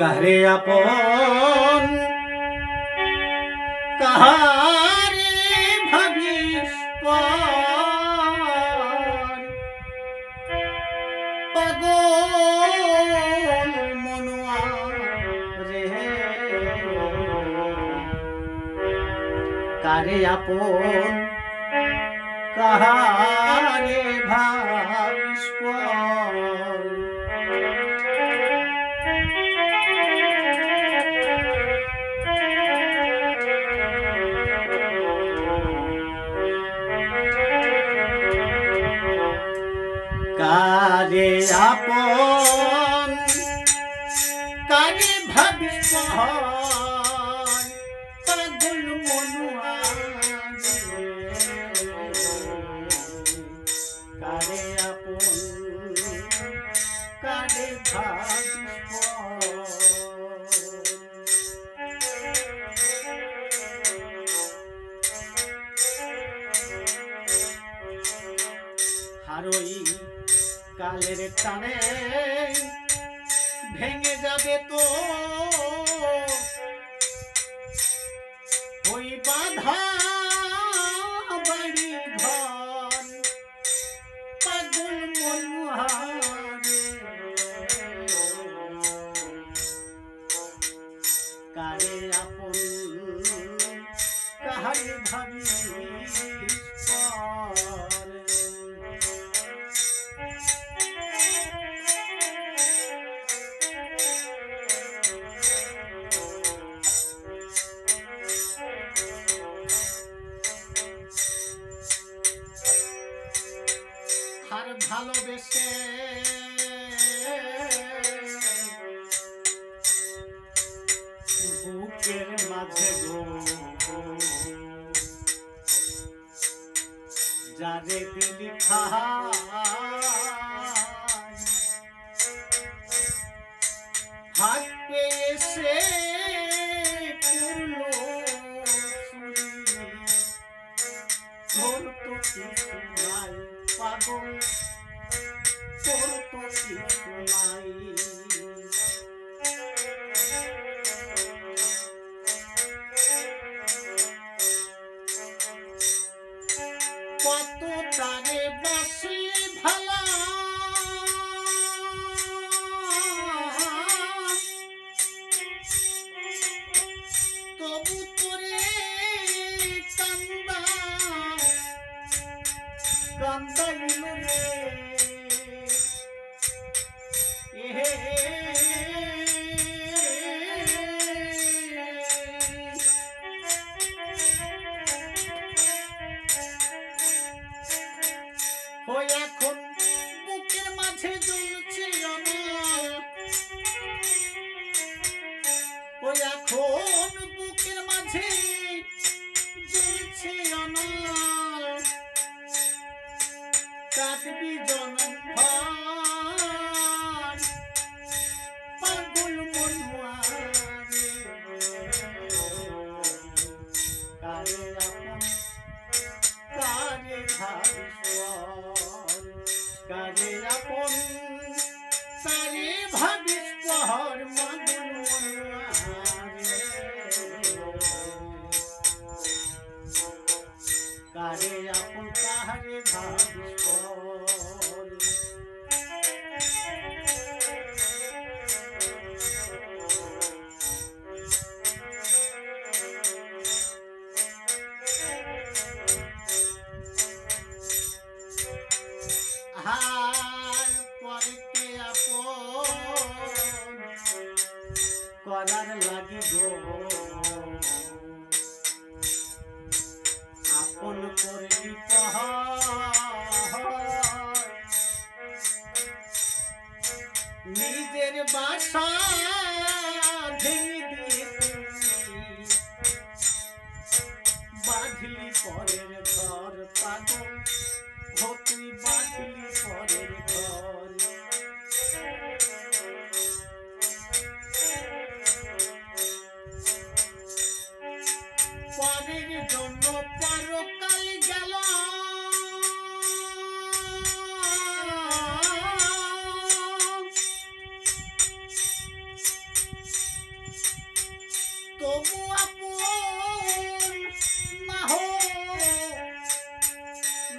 কারে আপন? কাহারে ভাবিস পাগল মনোয়া কারে আপন? কাহারে আপন। কারে ভাবিস পাগল মনুয়া কারে আপন কারে ভাবিস হারই কালের টানে ভেঙে যাবে তো। ওই বাধা বাড়ি ঘর পাগল মনোহারে ভালোবেসে। বুকের মাঝে গো। যারে দিলি খাই তোর তো কিছু নাই ওই এখন নিজের বাসা বাঁধলি পরের ঘর পাগল ও তুই বাঁধলি পরের ঘর। পরের জন্য পরকাল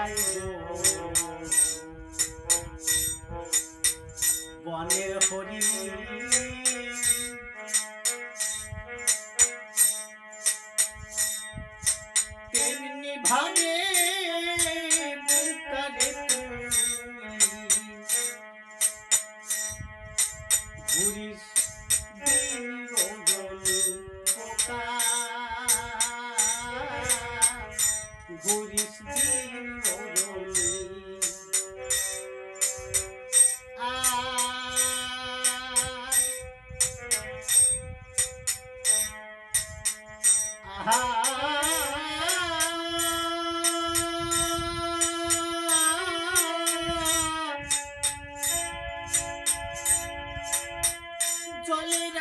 চাইব বনের হরি। তেমনি ভাবে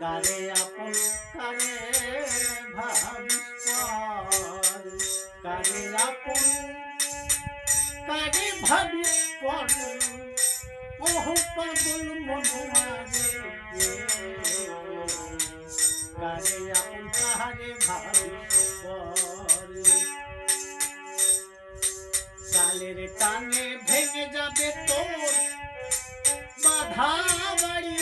কারে আপন, কারে ভাবিস্পর কারে আপন, কারে ভাবিস্পর ওহ পাগল মনোমারে কারে আপন কাহারে ভাবিস্পর কালের টানে ভেঙে যাবে তোর বাধা বাড়ি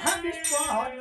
ভবিষ্যৎ